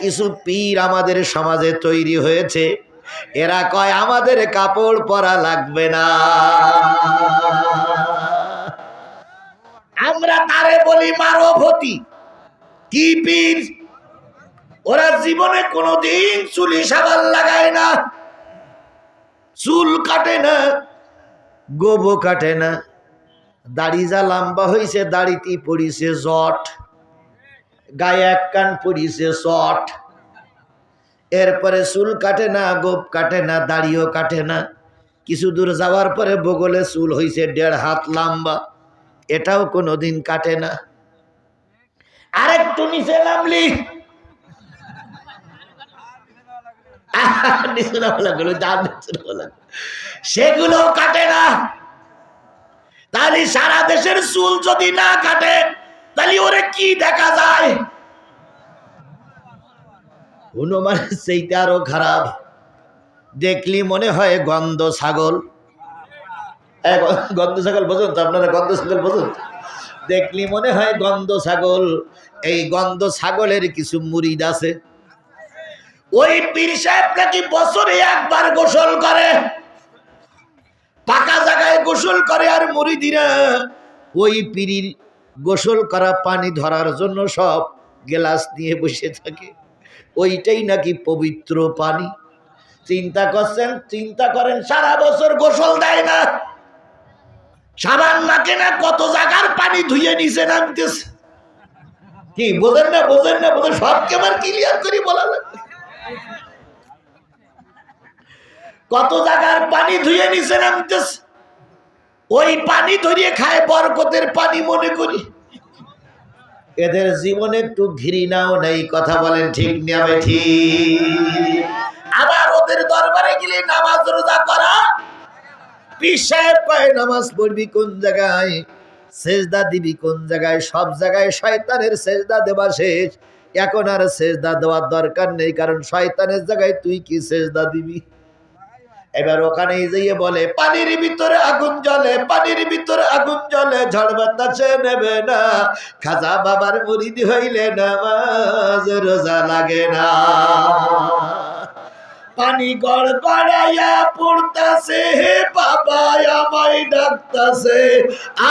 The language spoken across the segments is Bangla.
কিছু পীর আমাদের সমাজে তৈরি হয়েছে। এরা কয়, আমাদের কাপড় পরা লাগবে না। আমরা তারে বলি মারভতি। কি পীর? ওরা জীবনে কোনোদিন চুলি সাবান লাগায় না, চুল কাটে না গোবো কাটে না। দাড়ি যা লম্বা হয়েছে দাড়িতে পড়িছে জট। গায়ে এক কান পড়িছে শট। এরপরে চুল কাটে না, গোপ কাটে না, দাড়িও কাটে না। কিছু দূর যাওয়ার পরে বগলে চুল হয়েছে দেড় হাত লম্বা। এটাও কোনোদিন কাটে না। আরেকটু নিচে নামলি। সেগুলো কাটে না। তাহলে সারা দেশের চুল যদি না কাটে তাহলে ওরে কি দেখা যায়? হনুমানের সেইটা আরও খারাপ। দেখলি মনে হয় গন্ধ ছাগল? গন্ধ ছাগল বোঝুন তো আপনারা, গন্ধ ছাগল বোঝুন? তো? দেখলি মনে হয় গন্ধ ছাগল? এই গন্ধ ছাগলের কিছু মুরিদ আছে। ওই পীর সাহেব নাকি বছরে একবার গোসল করে। পাকা জায়গায় গোসল করে আর মুরিদিরা ওই পিড়ির গোসল করা, পানি ধরার জন্য সব গ্লাস নিয়ে বসে থাকে। ওইটাই নাকি পবিত্র পানি। চিন্তা করছেন, চিন্তা করেন, সারা বছর গোসল দেয় না। সাবান মাকে না কত জায়গার পানি ধুয়ে নিচে নামতেছে। কি, বোঝেন না বোঝেন না, বোঝেন, সবকে আমার ক্লিয়ার করি বলা লাগবে কত জায়গার পানি ধুয়ে নিচে নামতেছে। ওই পানি ধরিয়ে খায়, বরকতের পানি মনে করি। এদের জীবনে একটু ঘৃণাও নেই, কথা বলেন ঠিক নেবে ঠিক। আবার ওদের দরবারে গেলে নামাজ রোজা করা? সাহেব কয়, নামাজ পড়বি কোন জায়গায়? সেজদা দিবি কোন জায়গায়? সব জায়গায় শয়তানের সেজদা দেওয়া শেষ। এখন আর সেজদা দেওয়ার দরকার নেই, কারণ শয়তানের জায়গায় তুই কি সেজদা দিবি? এবার ওখানে যেয়ে বলে, পানির ভিতরে আগুন জ্বলে, পানির ভিতরে আগুন জ্বলে, ঝড় বাতাসে নেবে না। খাজা বাবার মুরিদি হইলে নামাজ রোজা লাগে না। পানি গড় গড়াইয়া পড়তাছে, হে বাবা, আমায় ডাকতাছে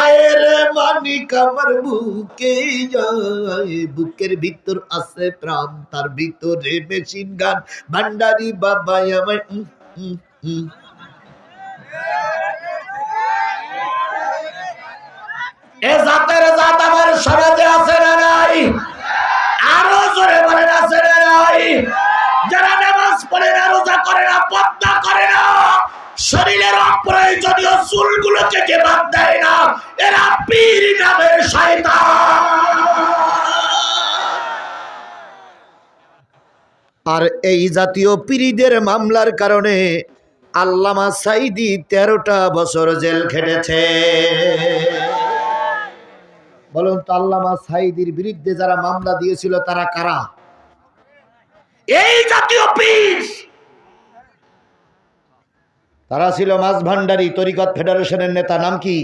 আয়ের মানিক, আমার বুকে যায়। বুকের ভিতর আছে প্রাণ, তার ভিতরে মেশিন গান। ভান্ডারি বাবা আমায়। এ জাতের জাত আমার সমাজে আছে না নাই? আরও জোরে বলেন আছে না নাই? যারা নামাজ পড়ে না রোজা করে না পদ্মা করে না শরীরের অপ্রয়োজনীয় চুলগুলো কেটে বাদ দেয় না এরা পীর নামের আর এই জাতীয় পীরিদের মামলার কারণে আল্লামা সাইদি তেরোটা বছর জেল খেটেছে। বলুন তো আল্লামা সাইদির বিরুদ্ধে যারা মামলা দিয়েছিল, তারা কারা? এই জাতীয় পীর! তারা ছিল মাছ ভান্ডারী, তরিকত ফেডারেশনের নেতা, নাম কি?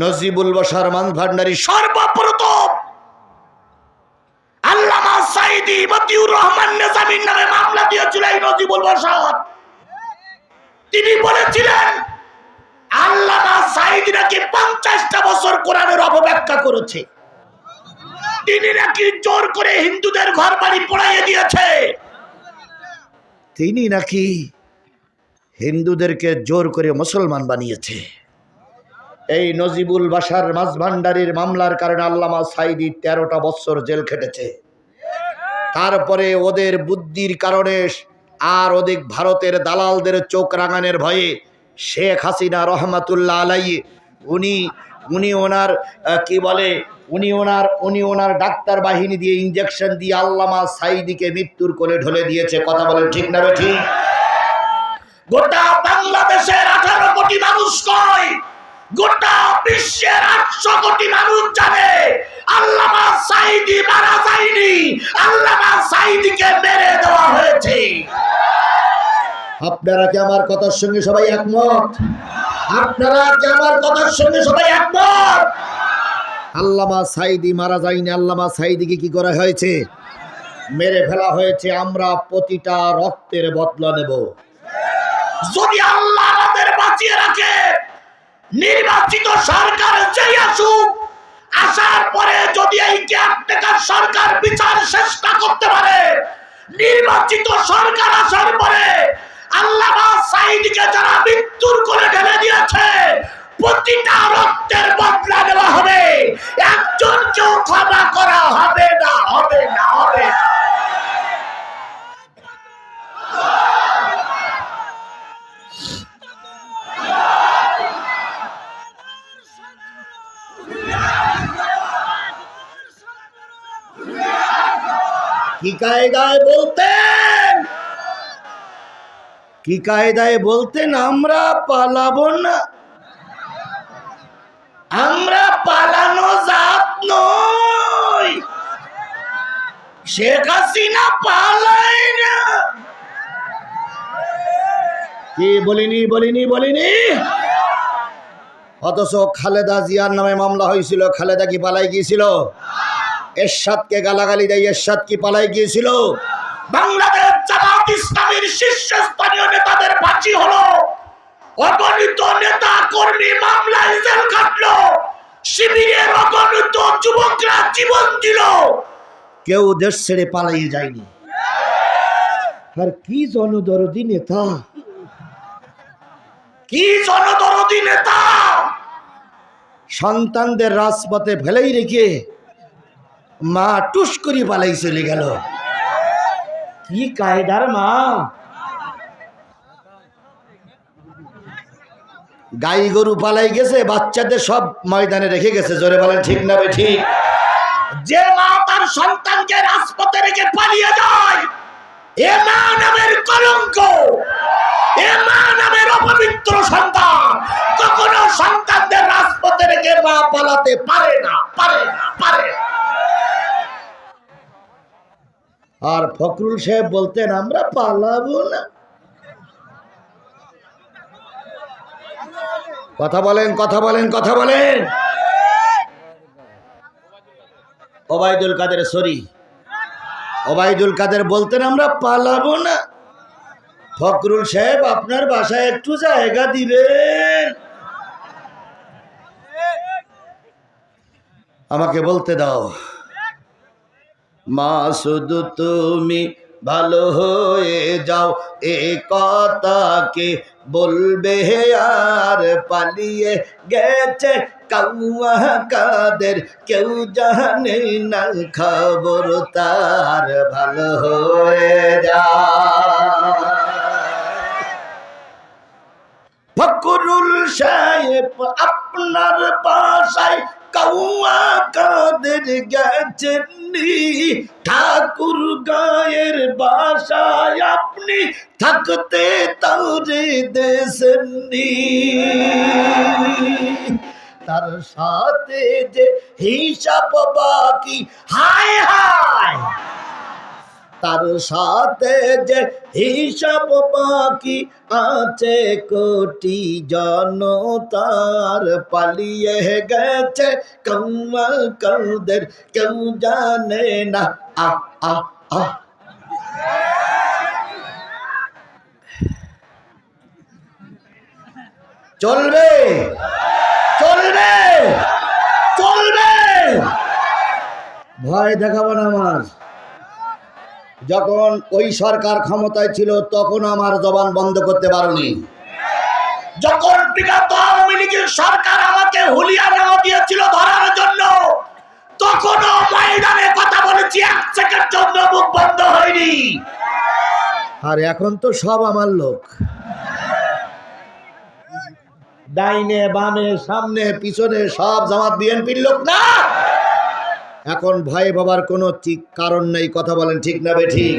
নজিবুল বসার মাছ ভান্ডারী, সর্বপ্রথম আল্লামা সাইদি মতিউর রহমান নেজামির নামে এই নজিবুল বসার তিনি বলেছিলেন সাইদি নাকি পঞ্চাশটা বছর কোরআনের অপব্যাখ্যা করেছে। তিনি নাকি জোর করে হিন্দুদের ঘর বাড়ি পড়াইয়ে দিয়েছে। তিনি নাকি হিন্দুদেরকে জোর করে মুসলমান বানিয়েছে। এই নজিবুল বাসার মাছ ভান্ডারির মামলার কারণে আল্লামা সাইদি তেরোটা বছর জেল খেটেছে। তারপরে ওদের বুদ্ধির কারণে আর ওদিক ভারতের দালালদের চোখ রাঙানের ভয়ে শেখ হাসিনা রহমাতুল্লাহ আলাই উনি উনি ওনার কি বলে, উনি ওনার উনি ওনার ডাক্তার বাহিনী দিয়ে ইঞ্জেকশন দিয়ে আল্লামা সাইদিকে মৃত্যুর কোলে ঢলে দিয়েছে। কথা বলেন ঠিক না ঠিক? গোটা বাংলাদেশের আঠারো কোটি মানুষ গোটা বিশ্বের আটশো কোটি মানুষ জানে, আল্লামা সাইদি মারা যায়নি সাইদিকে মেরে দেওয়া হয়েছে। আপনারা কি আমার কথার সঙ্গে সবাই একমত? আপনারা কি আমার কথার সঙ্গে সবাই একমত? আল্লামা সাইদি মারা যায়নি আল্লামা সাইদিকে কি করা হয়েছে? মেরে ফেলা হয়েছে আমরা প্রতিটা রক্তের বদলা নেব। যদি আল্লাহ আমাদের বাঁচিয়ে রাখে নির্বাচিত সরকার যেই আসুক আসার পরে যদি এই কেয়ারটেকার সরকার বিচার চেষ্টা করতে পারে, নির্বাচিত সরকার আসার পরে আল্লাহ যারা মৃত্যুর করে দিয়েছে, প্রতিটা বদলা হবে ক্ষমা করা হবে না হবে না হবে না। কি কায়দায় বলতেন? কি কায়দায় বলতেন, আমরা পালাবো না। আমরা পালানো জাত নই। শেখ হাসিনা পালাই না। কি বলিনি বলিনি বলিনি? অথচ খালেদা জিয়ার নামে মামলা হয়েছিল, খালেদা কি পালাই গিয়েছিল? এরশাদকে গালাগালি দেয় এরশাদ কি পালাই গিয়েছিল? বাংলাদেশ জামাত ইসলামের শীর্ষস্থানীয় নেতাদের ফাঁসি হলো। অগণিত নেতা কর্মী মামলায় জেল কাটলো শিবিরের অগণিত যুবকরা জীবন দিল। কেউ দেশ ছেড়ে পালিয়ে যায়নি। আর কি জনদরদি নেতা? কি জনদরদি নেতা? সন্তানদের রাজপথে ফেলেই রেখে মা টুস করে পালাই চলে গেল। কি কায়দার মা? গাই গরু পালাই গেছে, বাচ্চাদের সব ময়দানে রেখে গেছে। জোরে বলেন, ঠিক না ঠিক? যে মা তার সন্তানকে রাজপথে রেখে পালিয়ে যায়, এ মা নামের কলঙ্ক, এ মা নামের অপবিত্র সন্তান। কখনো সন্তানদের রাজপথে রেখে মা পালাতে পারে না পারে না পারে না। আর ফখরুল সাহেব বলতেন, আমরা পালাবো না। কথা বলেন কথা বলেন কথা বলেন। ওবায়দুল কাদের, সরি। ওবায়দুল কাদের বলতেন, আমরা পালাবো না। ফখরুল সাহেব, আপনার বাসায় একটু জায়গা দিবেন। আমাকে বলতে দাও। মা, শুধু তুমি ভালো হয়ে যাও। এ কথাকে বলবে আর পালিয়ে গেছে কাউয়া কাদের। কেউ জানে না খবর তার ভালো হয়ে যা। ফকরুল সাহেব আপনার বাসায় কাউয়া কাদের ঠাকুর গায়ের বাসায় আপনি থাকতে তারে দেশেননি তার সাথে যে হিসাব বাকি, হায় হায়! তার সাথে যে হিসাব বাকি আছে, কোটি জনতার পালিয়ে গেছে। কৌমা কৌদের কেউ জানে না। আ চলবে। চলবে। চলবে। ভয় দেখাবো না আমার। যখন ওই সরকার ক্ষমতায় ছিল তখন আমার জবান বন্ধ করতে পারোনি। যখন বিগত আওয়ামী লীগের সরকার আমাকে হুলিয়া নামা দিয়েছিল ধরার জন্য তখনও ময়দানে কথা বলেছি এক সেকেন্ড জন্য মুখ বন্ধ হয়নি। আর এখন তো সব আমার লোক। ডাইনে বামে সামনে পিছনে সব জামাত বিএনপির লোক না? এখন ভয় বাবার কোনো কারণ নেই। কথা বলেন ঠিক না বে ঠিক?